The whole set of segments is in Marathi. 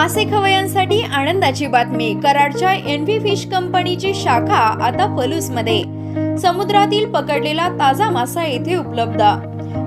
मासे खवयांसाठी आनंदाची बातमी. कराडच्या एनव्ही फिश कंपनीची शाखा आता पलूसमध्ये समुद्रातील पकडलेला ताजा मासा येथे उपलब्ध.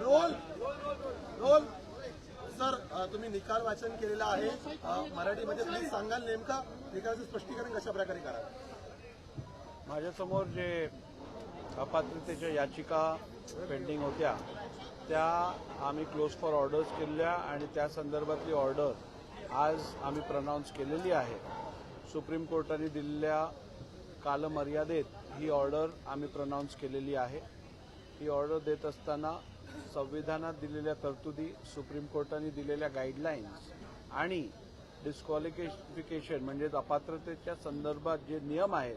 Role role. सर तुम्ही निकाल वाचन केलेलं आहे. मराठीमध्ये प्लीज सांगाल नेमका निकालाचं स्पष्टीकरण कशा प्रकारे करा माझ्यासमोर जे अपात्रतेच्या याचिका पेंडिंग होत्या त्या आम्ही क्लोज फॉर ऑर्डर्स केलेल्या आणि त्या संदर्भातली ऑर्डर आज आम्ही प्रनाऊन्स केलेली आहे. सुप्रीम कोर्टाने दिलेल्या कालमर्यादेत ही ऑर्डर आम्ही प्रनाऊन्स केलेली आहे. ही ऑर्डर देत असताना संविधानात दिलेल्या तरतुदी सुप्रीम कोर्टाने दिलेल्या गाईडलाईन्स आणि डिस्क्वालिफिकेशन म्हणजे अपात्रतेच्या संदर्भात जे नियम आहेत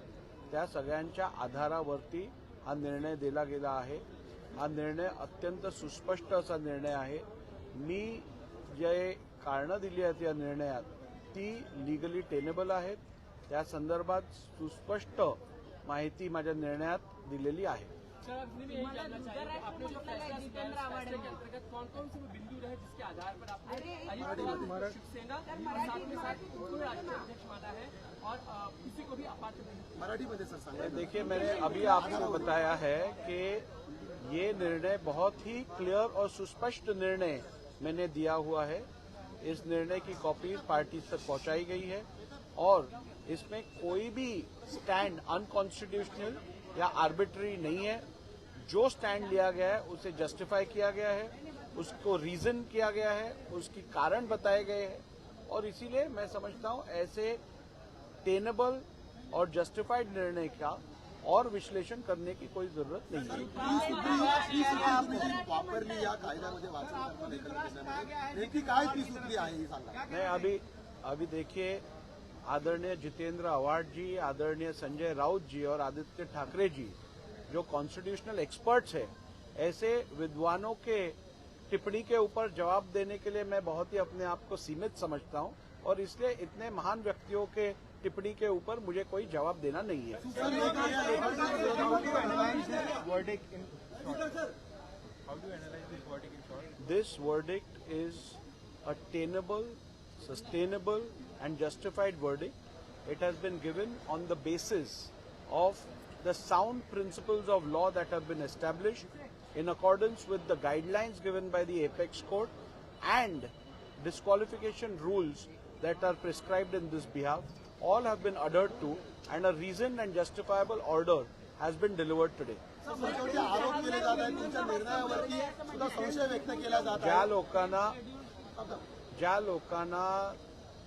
त्या सगळ्यांच्या आधारावरती हा निर्णय दिला गेला आहे. हा निर्णय अत्यंत सुस्पष्ट असा निर्णय आहे. मी जे कारणं दिली आहेत या निर्णयात ती लिगली टेनेबल आहेत. त्या संदर्भात सुस्पष्ट माहिती माझ्या निर्णयात दिलेली आहे. सर अब मैं यही जानना चाहेंगे कि आपने जो फैसला सुनाया उस फैसले के अंतर्गत कौन कौन से बिंदु रहे जिसके आधार पर आपने शिवसेना साथ में साथ राष्ट्रीय अध्यक्ष माना है और किसी को भी अपात्र नहीं। मराठीमध्ये सर देखिए मैंने अभी आपको बताया है कि ये निर्णय बहुत ही क्लियर और सुस्पष्ट निर्णय मैंने दिया हुआ है। इस निर्णय की कॉपी पार्टी तक पहुंचाई गई है और इसमें कोई भी स्टैंड अनकॉन्स्टिट्यूशनल या आर्बिट्री नहीं है। जो स्टैंड लिया गया है, उसे जस्टिफाई किया गया है, उसको रीजन किया गया है, उसकी कारण बताए गए हैं। और इसीलिए मैं समझता हूँ ऐसे टेनेबल और जस्टिफाइड निर्णय का और विश्लेषण करने की कोई ज़रूरत नहीं है। नहीं अभी अभी देखिए आदरणीय जितेंद्र अवार्ड जी आदरणीय संजय राउत जी और आदित्य ठाकरे जी जो कॉन्स्टिट्यूशनल एक्सपर्ट्स हैं ऐसे विद्वानों के टिप्पणी के ऊपर जवाब देने के लिए मैं बहुत ही अपने आप को सीमित समझता हूँ और इसलिए इतने महान व्यक्तियों के टिप्पणी के ऊपर मुझे कोई जवाब देना नहीं है। This verdict is This verdict is a tenable, sustainable, and justified verdict. It has been given on the basis of the sound principles of law that have been established in accordance with the guidelines given by the Apex Court and disqualification rules that are prescribed in this behalf. All have been adhered to, and a reasoned and justifiable order has been delivered today. तुमच्यावरती आरोप केले जात आहेत तुमच्या निर्णयावरती सुद्धा संशय व्यक्त केला जात ज्या आहे लोकांना ज्या लोकांना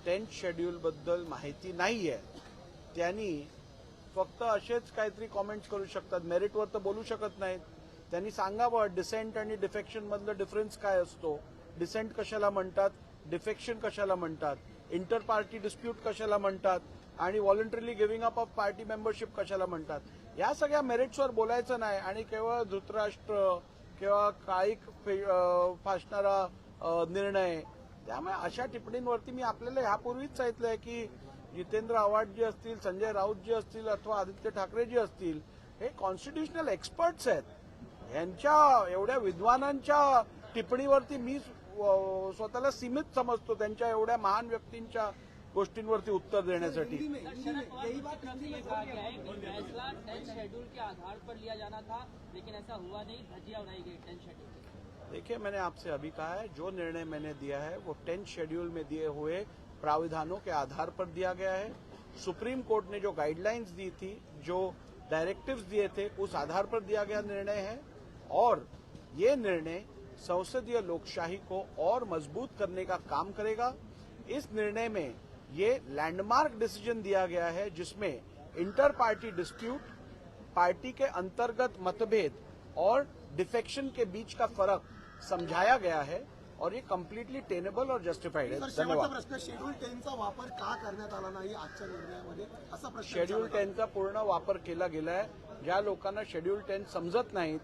टेन्थ शेड्यूलबद्दल माहिती नाही आहे त्यांनी फक्त असेच काहीतरी कॉमेंट्स करू शकतात. मेरिटवर तर बोलू शकत नाहीत. त्यांनी सांगावं डिसेंट आणि डिफेक्शनमधलं डिफरन्स काय असतो? डिसेंट कशाला म्हणतात? डिफेक्शन कशाला म्हणतात? इंटर पार्टी डिस्प्यूट कशाला म्हणतात? आणि voluntarily giving up of party membership कशाला म्हणतात? या सगळ्या मेरिट्सवर बोलायचं नाही आणि केवळ धृतराष्ट्र किंवा काळीक फे- फासणारा निर्णय त्यामुळे अशा टिप्पणींवरती मी आपल्याला ह्यापूर्वीच सांगितलंय की जितेंद्र आव्हाड जी असतील संजय राऊत जी असतील अथवा आदित्य ठाकरे जी असतील हे कॉन्स्टिट्युशनल एक्सपर्ट्स आहेत. यांच्या एवढ्या विद्वानांच्या टिप्पणीवरती मी स्वतःला सीमित समजतो त्यांच्या एवढ्या महान व्यक्तींच्या गोष्टींवरती उत्तर देण्यासाठी. फैसला टेंथ शेड्यूल के आधार पर लिया जाना था लेकिन ऐसा हुआ नहीं धज्जियां उड़ाई गई टेंथ शेड्यूल। देखिए, मैंने आपसे अभी कहा है, जो निर्णय मैंने दिया है, वो टेंथ शेड्यूल में दिए हुए प्राविधानों के आधार पर दिया गया है। सुप्रीम कोर्ट ने जो गाइडलाइंस दी थी, जो डायरेक्टिव्स दिए थे, उस आधार पर दिया गया निर्णय है। और ये निर्णय संसदीय लोकशाही को और मज़बूत करने का काम करेगा। इस निर्णय में ये लैंडमार्क डिसीज़न दिया गया है, जिसमें इंटर पार्टी डिस्प्यूट, पार्टी के अंतर्गत मतभेद और डिफेक्शन के बीच का फ़र्क समझाया गया है और ये कम्प्लीटली टेनेबल और जस्टिफाइड है। धन्यवाद। शेड्यूल टेनचा वापर का करण्यात आला नाही आजच्या पूर्ण वापर केला गेला आहे ज्या लोकांना शेड्यूल टेन समजत नहीं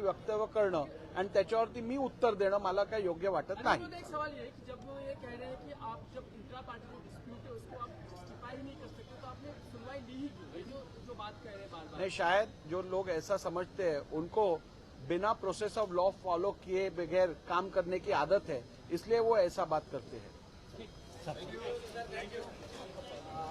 वक्तव्य करणं आणि त्याच्यावरती मी उत्तर देणं मला काय योग्य वाटत नाही. नहीं शायद जो लोग ऐसा समझते हैं उनको बिना प्रोसेस ऑफ़ लॉ फॉलो किए बगैर काम करने की आदत है, इसलिए वो ऐसा बात करते हैं।